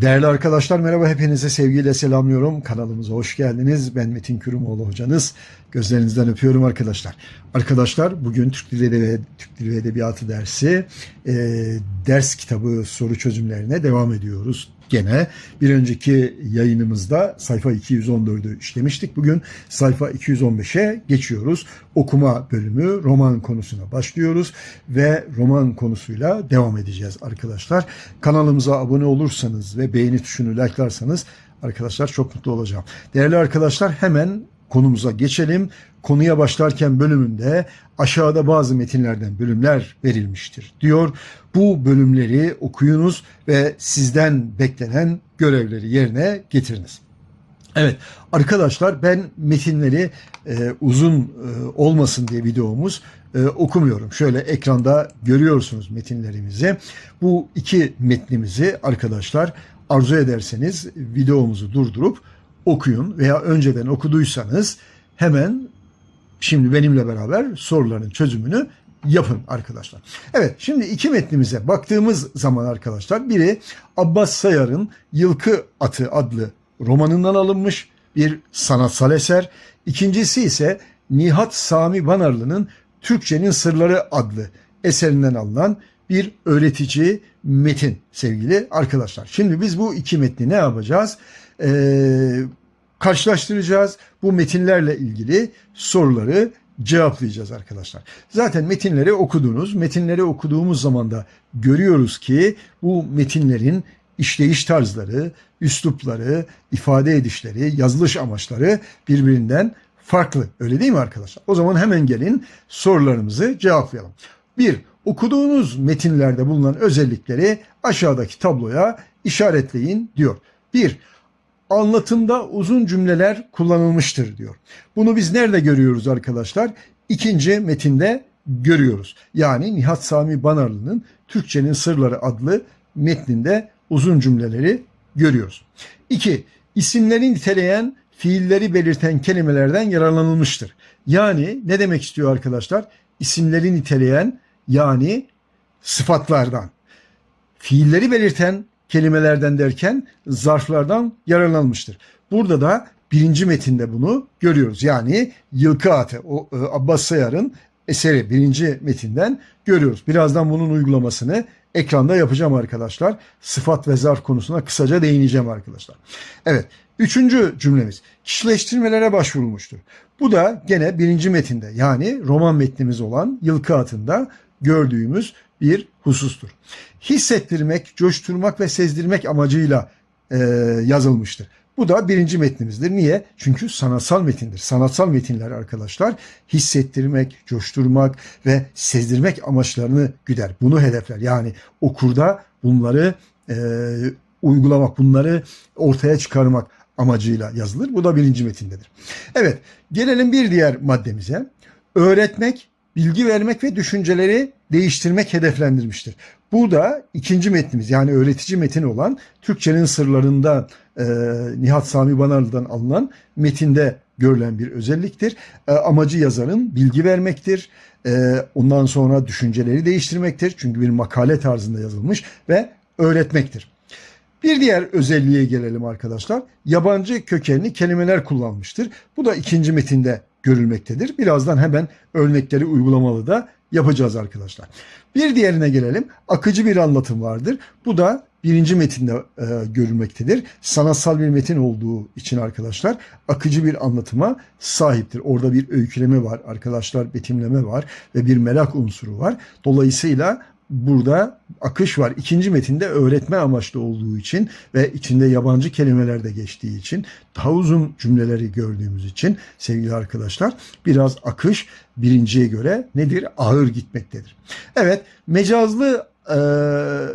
Değerli arkadaşlar merhaba hepinize sevgiyle selamlıyorum. Kanalımıza hoş geldiniz. Ben Metin Kürümoğlu hocanız. Gözlerinizden öpüyorum arkadaşlar. Arkadaşlar bugün Türk Dili ve Türk Dili ve Edebiyatı dersi e, ders kitabı soru çözümlerine devam ediyoruz. Gene bir önceki yayınımızda sayfa 214'ü işlemiştik. Bugün sayfa 215'e geçiyoruz. Okuma bölümü roman konusuna başlıyoruz ve roman konusuyla devam edeceğiz arkadaşlar. Kanalımıza abone olursanız ve beğeni tuşunu like'larsanız arkadaşlar çok mutlu olacağım. Değerli arkadaşlar hemen konumuza geçelim. Konuya başlarken bölümünde aşağıda bazı metinlerden bölümler verilmiştir diyor. Bu bölümleri okuyunuz ve sizden beklenen görevleri yerine getiriniz. Evet arkadaşlar ben metinleri e, uzun e, olmasın diye videomuz e, okumuyorum. Şöyle ekranda görüyorsunuz metinlerimizi. Bu iki metnimizi arkadaşlar arzu ederseniz videomuzu durdurup okuyun veya önceden okuduysanız hemen şimdi benimle beraber soruların çözümünü yapın arkadaşlar. Evet şimdi iki metnimize baktığımız zaman arkadaşlar biri Abbas Sayar'ın Yılkı Atı adlı romanından alınmış bir sanatsal eser. İkincisi ise Nihat Sami Banarlı'nın Türkçenin Sırları adlı eserinden alınan bir öğretici metin sevgili arkadaşlar. Şimdi biz bu iki metni ne yapacağız? Ee, karşılaştıracağız. Bu metinlerle ilgili soruları cevaplayacağız arkadaşlar. Zaten metinleri okudunuz. Metinleri okuduğumuz zaman da görüyoruz ki bu metinlerin işleyiş tarzları, üslupları, ifade edişleri, yazılış amaçları birbirinden farklı. Öyle değil mi arkadaşlar? O zaman hemen gelin sorularımızı cevaplayalım. Bir, okuduğunuz metinlerde bulunan özellikleri aşağıdaki tabloya işaretleyin diyor. Bir, anlatımda uzun cümleler kullanılmıştır diyor. Bunu biz nerede görüyoruz arkadaşlar? İkinci metinde görüyoruz. Yani Nihat Sami Banarlı'nın Türkçenin Sırları adlı metninde uzun cümleleri görüyoruz. İki, isimleri niteleyen fiilleri belirten kelimelerden yararlanılmıştır. Yani ne demek istiyor arkadaşlar? İsimleri niteleyen yani sıfatlardan. Fiilleri belirten kelimelerden derken zarflardan yararlanmıştır. Burada da birinci metinde bunu görüyoruz. Yani Yılkı Atı, o e, Abbas Sayar'ın eseri birinci metinden görüyoruz. Birazdan bunun uygulamasını ekranda yapacağım arkadaşlar. Sıfat ve zarf konusuna kısaca değineceğim arkadaşlar. Evet, üçüncü cümlemiz kişileştirmelere başvurulmuştur. Bu da gene birinci metinde yani roman metnimiz olan Yılkı Atı'nda gördüğümüz bir husustur. Hissettirmek, coşturmak ve sezdirmek amacıyla e, yazılmıştır. Bu da birinci metnimizdir. Niye? Çünkü sanatsal metindir. Sanatsal metinler arkadaşlar hissettirmek, coşturmak ve sezdirmek amaçlarını güder. Bunu hedefler. Yani okurda bunları e, uygulamak, bunları ortaya çıkarmak amacıyla yazılır. Bu da birinci metindedir. Evet, gelelim bir diğer maddemize. Öğretmek, bilgi vermek ve düşünceleri değiştirmek hedeflendirmiştir. Bu da ikinci metnimiz yani öğretici metin olan Türkçenin sırlarında e, Nihat Sami Banarlı'dan alınan metinde görülen bir özelliktir. E, amacı yazarın bilgi vermektir. E, ondan sonra düşünceleri değiştirmektir. Çünkü bir makale tarzında yazılmış ve öğretmektir. Bir diğer özelliğe gelelim arkadaşlar. Yabancı kökenli kelimeler kullanmıştır. Bu da ikinci metinde görülmektedir. Birazdan hemen örnekleri uygulamalı da yapacağız arkadaşlar. Bir diğerine gelelim. Akıcı bir anlatım vardır. Bu da birinci metinde e, görülmektedir. Sanatsal bir metin olduğu için arkadaşlar akıcı bir anlatıma sahiptir. Orada bir öyküleme var arkadaşlar, betimleme var ve bir merak unsuru var. Dolayısıyla burada akış var. İkinci metinde öğretme amaçlı olduğu için ve içinde yabancı kelimeler de geçtiği için daha uzun cümleleri gördüğümüz için sevgili arkadaşlar biraz akış birinciye göre nedir? Ağır gitmektedir. Evet mecazlı e,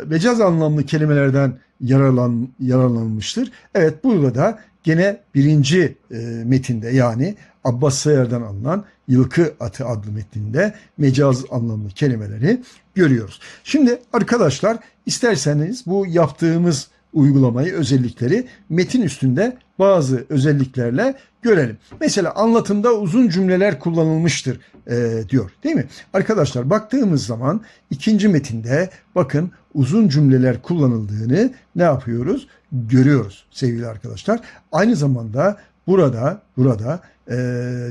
mecaz anlamlı kelimelerden yararlan, yararlanmıştır. Evet burada da gene birinci e, metinde yani Abbas Sayar'dan alınan Yılkı Atı adlı metninde mecaz anlamlı kelimeleri görüyoruz. Şimdi arkadaşlar isterseniz bu yaptığımız uygulamayı, özellikleri metin üstünde bazı özelliklerle görelim. Mesela anlatımda uzun cümleler kullanılmıştır e, diyor değil mi? Arkadaşlar baktığımız zaman ikinci metinde bakın uzun cümleler kullanıldığını ne yapıyoruz? Görüyoruz sevgili arkadaşlar. Aynı zamanda burada burada e,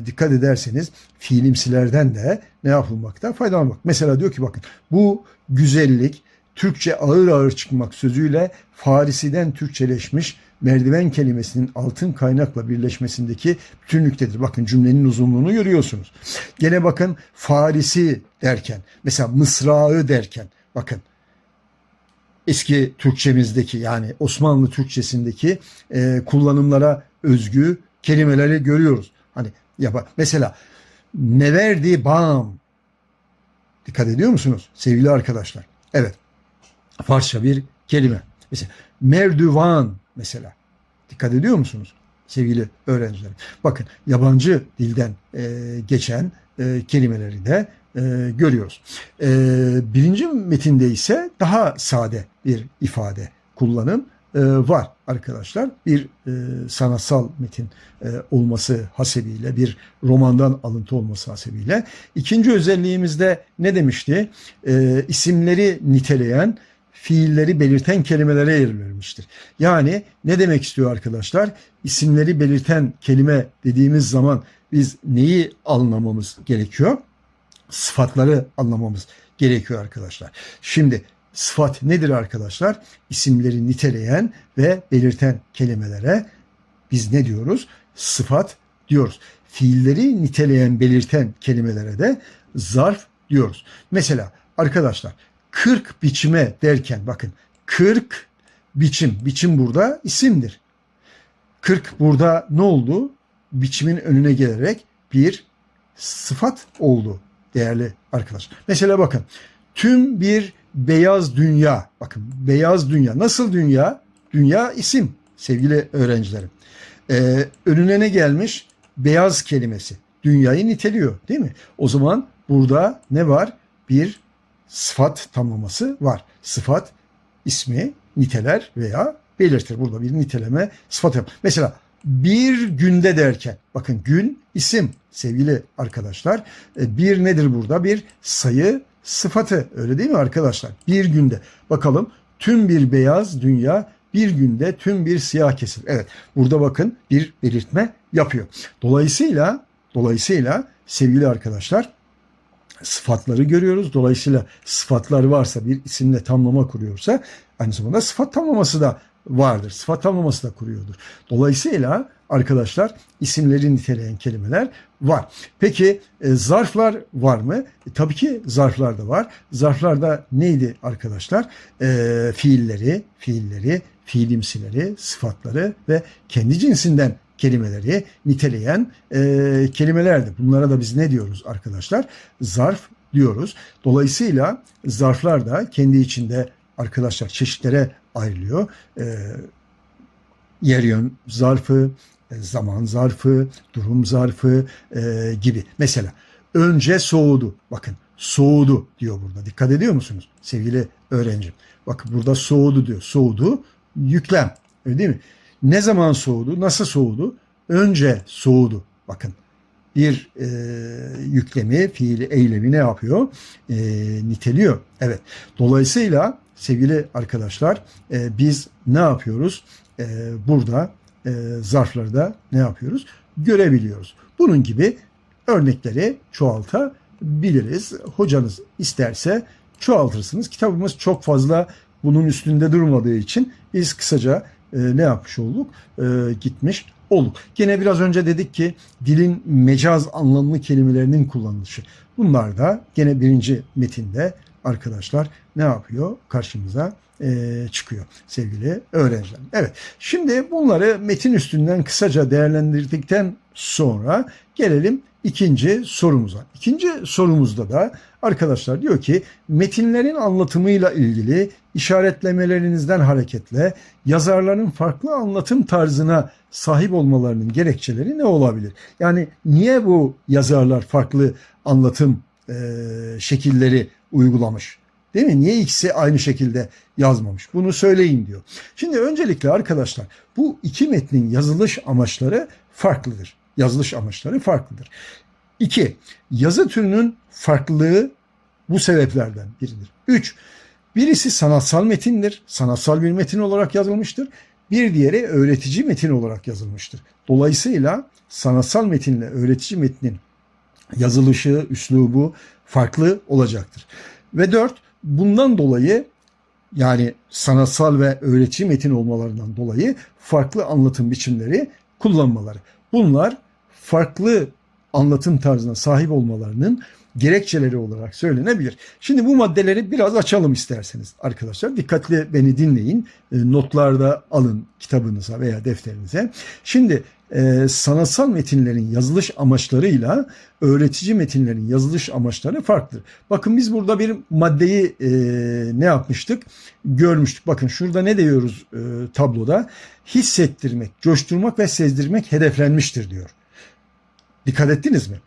dikkat ederseniz fiilimsilerden de ne yapılmakta? Faydalanmak. Mesela diyor ki bakın bu güzellik Türkçe ağır ağır çıkmak sözüyle Farisi'den Türkçeleşmiş merdiven kelimesinin altın kaynakla birleşmesindeki bütünlüktedir. Bakın cümlenin uzunluğunu görüyorsunuz. Gene bakın Farisi derken mesela Mısrağı derken bakın eski Türkçemizdeki yani Osmanlı Türkçesindeki e, kullanımlara özgü kelimeleri görüyoruz. Hani yapa mesela ne verdi bam dikkat ediyor musunuz sevgili arkadaşlar? Evet. Farsça bir kelime. Mesela merdivan mesela. Dikkat ediyor musunuz sevgili öğrencilerim? Bakın yabancı dilden e, geçen e, kelimeleri de e, görüyoruz. E, birinci metinde ise daha sade bir ifade kullanım e, var arkadaşlar. Bir e, sanatsal metin e, olması hasebiyle, bir romandan alıntı olması hasebiyle. İkinci özelliğimizde ne demişti? E, isimleri niteleyen, fiilleri belirten kelimelere yer verilmiştir. Yani ne demek istiyor arkadaşlar? İsimleri belirten kelime dediğimiz zaman biz neyi anlamamız gerekiyor? Sıfatları anlamamız gerekiyor arkadaşlar. Şimdi sıfat nedir arkadaşlar? İsimleri niteleyen ve belirten kelimelere biz ne diyoruz? Sıfat diyoruz. Fiilleri niteleyen, belirten kelimelere de zarf diyoruz. Mesela arkadaşlar 40 biçime derken bakın 40 biçim. Biçim burada isimdir. 40 burada ne oldu? Biçimin önüne gelerek bir sıfat oldu değerli arkadaşlar. Mesela bakın tüm bir beyaz dünya. Bakın beyaz dünya. Nasıl dünya? Dünya isim sevgili öğrencilerim. Ee, önüne ne gelmiş? Beyaz kelimesi. Dünyayı niteliyor değil mi? O zaman burada ne var? Bir sıfat tamlaması var. Sıfat ismi niteler veya belirtir. Burada bir niteleme sıfat yap. Mesela bir günde derken bakın gün isim sevgili arkadaşlar. E, Bir nedir burada? Bir sayı sıfatı öyle değil mi arkadaşlar? Bir günde bakalım tüm bir beyaz dünya bir günde tüm bir siyah kesir. Evet burada bakın bir belirtme yapıyor. Dolayısıyla dolayısıyla sevgili arkadaşlar sıfatları görüyoruz. Dolayısıyla sıfatlar varsa bir isimle tamlama kuruyorsa aynı zamanda sıfat tamlaması da vardır. Sıfat tamlaması da kuruyordur. Dolayısıyla arkadaşlar isimleri niteleyen kelimeler var. Peki e, zarflar var mı? E, tabii ki zarflar da var. Zarflarda neydi arkadaşlar? E, fiilleri, fiilleri, fiilimsileri, sıfatları ve kendi cinsinden kelimeleri niteleyen e, kelimelerdir. Bunlara da biz ne diyoruz arkadaşlar? Zarf diyoruz. Dolayısıyla zarflar da kendi içinde arkadaşlar çeşitlere ayrılıyor. E, yer yön zarfı, e, zaman zarfı, durum zarfı e, gibi. Mesela önce soğudu. Bakın soğudu diyor burada. Dikkat ediyor musunuz sevgili öğrencim? Bakın burada soğudu diyor. Soğudu yüklem. Öyle değil mi? Ne zaman soğudu? Nasıl soğudu? Önce soğudu. Bakın bir e, yüklemi, fiili, eylemi ne yapıyor? E, niteliyor. Evet. Dolayısıyla sevgili arkadaşlar e, biz ne yapıyoruz? E, burada e, zarfları da ne yapıyoruz? Görebiliyoruz. Bunun gibi örnekleri çoğaltabiliriz. Hocanız isterse çoğaltırsınız. Kitabımız çok fazla bunun üstünde durmadığı için biz kısaca e, ne yapmış olduk? E, gitmiş olduk. Gene biraz önce dedik ki dilin mecaz anlamlı kelimelerinin kullanılışı. Bunlar da gene birinci metinde arkadaşlar ne yapıyor? Karşımıza e, çıkıyor sevgili öğrenciler. Evet şimdi bunları metin üstünden kısaca değerlendirdikten sonra gelelim ikinci sorumuza. İkinci sorumuzda da arkadaşlar diyor ki metinlerin anlatımıyla ilgili işaretlemelerinizden hareketle yazarların farklı anlatım tarzına sahip olmalarının gerekçeleri ne olabilir? Yani niye bu yazarlar farklı anlatım e, şekilleri uygulamış Değil mi? Niye ikisi aynı şekilde yazmamış? Bunu söyleyin diyor. Şimdi öncelikle arkadaşlar bu iki metnin yazılış amaçları farklıdır. Yazılış amaçları farklıdır. İki, yazı türünün farklılığı bu sebeplerden biridir. Üç, birisi sanatsal metindir. Sanatsal bir metin olarak yazılmıştır. Bir diğeri öğretici metin olarak yazılmıştır. Dolayısıyla sanatsal metinle öğretici metnin yazılışı, üslubu farklı olacaktır. Ve dört, bundan dolayı yani sanatsal ve öğretici metin olmalarından dolayı farklı anlatım biçimleri kullanmaları. Bunlar farklı anlatım tarzına sahip olmalarının gerekçeleri olarak söylenebilir. Şimdi bu maddeleri biraz açalım isterseniz arkadaşlar. Dikkatli beni dinleyin. E, Notlarda alın kitabınıza veya defterinize. Şimdi e, sanatsal metinlerin yazılış amaçlarıyla öğretici metinlerin yazılış amaçları farklıdır. Bakın biz burada bir maddeyi e, ne yapmıştık? Görmüştük. Bakın şurada ne diyoruz e, tabloda? Hissettirmek, coşturmak ve sezdirmek hedeflenmiştir diyor. Dikkat ettiniz mi?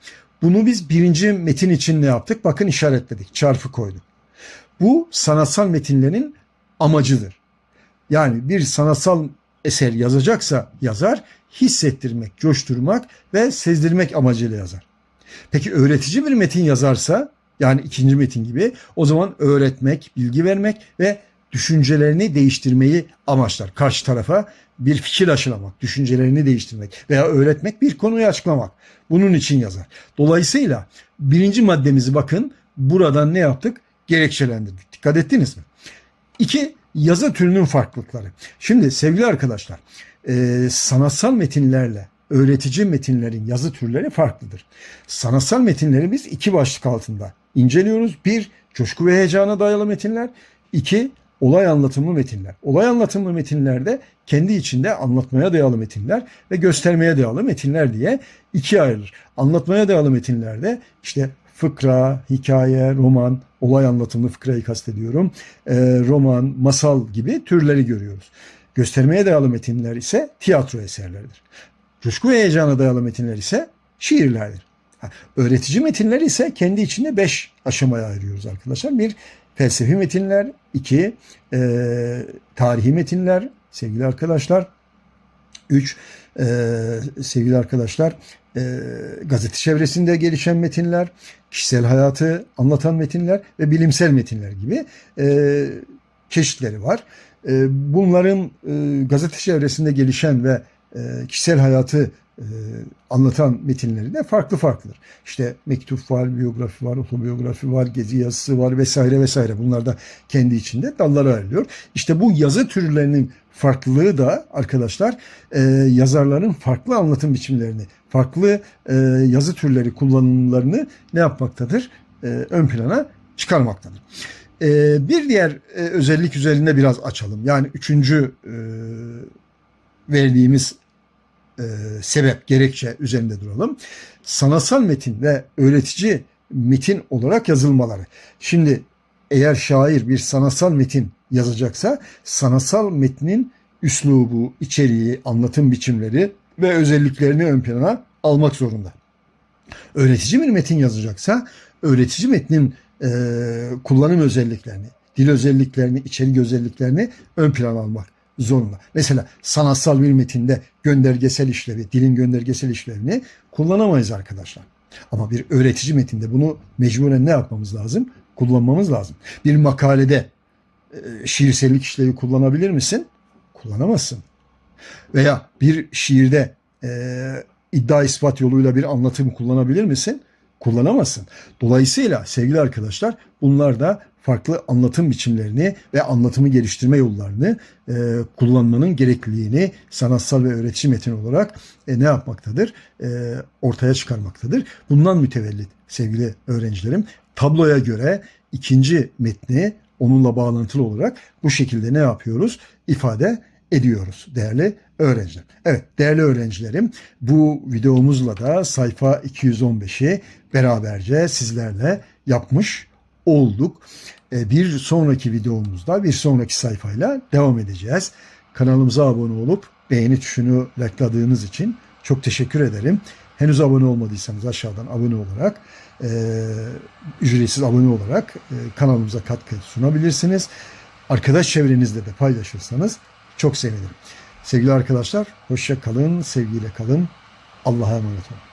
Bunu biz birinci metin için ne yaptık? Bakın işaretledik, çarpı koyduk. Bu sanatsal metinlerin amacıdır. Yani bir sanatsal eser yazacaksa yazar, hissettirmek, coşturmak ve sezdirmek amacıyla yazar. Peki öğretici bir metin yazarsa, yani ikinci metin gibi, o zaman öğretmek, bilgi vermek ve düşüncelerini değiştirmeyi amaçlar. Karşı tarafa bir fikir aşılamak, düşüncelerini değiştirmek veya öğretmek, bir konuyu açıklamak. Bunun için yazar. Dolayısıyla birinci maddemizi bakın buradan ne yaptık? Gerekçelendirdik. Dikkat ettiniz mi? İki, yazı türünün farklılıkları. Şimdi sevgili arkadaşlar, e, sanatsal metinlerle öğretici metinlerin yazı türleri farklıdır. Sanatsal metinleri biz iki başlık altında inceliyoruz. Bir, coşku ve heyecana dayalı metinler. İki, olay anlatımlı metinler. Olay anlatımlı metinlerde kendi içinde anlatmaya dayalı metinler ve göstermeye dayalı metinler diye ikiye ayrılır. Anlatmaya dayalı metinlerde işte fıkra, hikaye, roman, olay anlatımlı fıkrayı kastediyorum, e, roman, masal gibi türleri görüyoruz. Göstermeye dayalı metinler ise tiyatro eserleridir. Coşku ve heyecana dayalı metinler ise şiirlerdir. Öğretici metinler ise kendi içinde beş aşamaya ayırıyoruz arkadaşlar. Bir, felsefi metinler. iki e, tarihi metinler sevgili arkadaşlar. Üç, e, sevgili arkadaşlar e, gazete çevresinde gelişen metinler, kişisel hayatı anlatan metinler ve bilimsel metinler gibi e, çeşitleri var. E, bunların e, gazete çevresinde gelişen ve kişisel hayatı e, anlatan metinleri de farklı farklıdır. İşte mektup var, biyografi var, otobiyografi var, gezi yazısı var vesaire vesaire. Bunlar da kendi içinde dallara ayrılıyor. İşte bu yazı türlerinin farklılığı da arkadaşlar e, yazarların farklı anlatım biçimlerini, farklı e, yazı türleri kullanımlarını ne yapmaktadır? E, ön plana çıkarmaktadır. E, bir diğer e, özellik üzerinde biraz açalım. Yani üçüncü e, verdiğimiz e, sebep, gerekçe üzerinde duralım. Sanatsal metin ve öğretici metin olarak yazılmaları. Şimdi eğer şair bir sanatsal metin yazacaksa sanatsal metnin üslubu, içeriği, anlatım biçimleri ve özelliklerini ön plana almak zorunda. Öğretici bir metin yazacaksa öğretici metnin e, kullanım özelliklerini, dil özelliklerini, içerik özelliklerini ön plana almak zorunda. Mesela sanatsal bir metinde göndergesel işlevi, dilin göndergesel işlevini kullanamayız arkadaşlar. Ama bir öğretici metinde bunu mecburen ne yapmamız lazım? Kullanmamız lazım. Bir makalede e, şiirsellik işlevi kullanabilir misin? Kullanamazsın. Veya bir şiirde e, iddia ispat yoluyla bir anlatım kullanabilir misin? Kullanamazsın. Dolayısıyla sevgili arkadaşlar bunlar da farklı anlatım biçimlerini ve anlatımı geliştirme yollarını e, kullanmanın gerekliliğini sanatsal ve öğretici metin olarak e, ne yapmaktadır? E, ortaya çıkarmaktadır. Bundan mütevellit sevgili öğrencilerim tabloya göre ikinci metni onunla bağlantılı olarak bu şekilde ne yapıyoruz? İfade ediyoruz değerli öğrenciler. Evet değerli öğrencilerim bu videomuzla da sayfa 215'i beraberce sizlerle yapmış olduk. E, bir sonraki videomuzda bir sonraki sayfayla devam edeceğiz. Kanalımıza abone olup beğeni tuşunu likeladığınız için çok teşekkür ederim. Henüz abone olmadıysanız aşağıdan abone olarak e, ücretsiz abone olarak e, kanalımıza katkı sunabilirsiniz. Arkadaş çevrenizde de paylaşırsanız çok sevinirim. Sevgili arkadaşlar hoşça kalın, sevgiyle kalın. Allah'a emanet olun.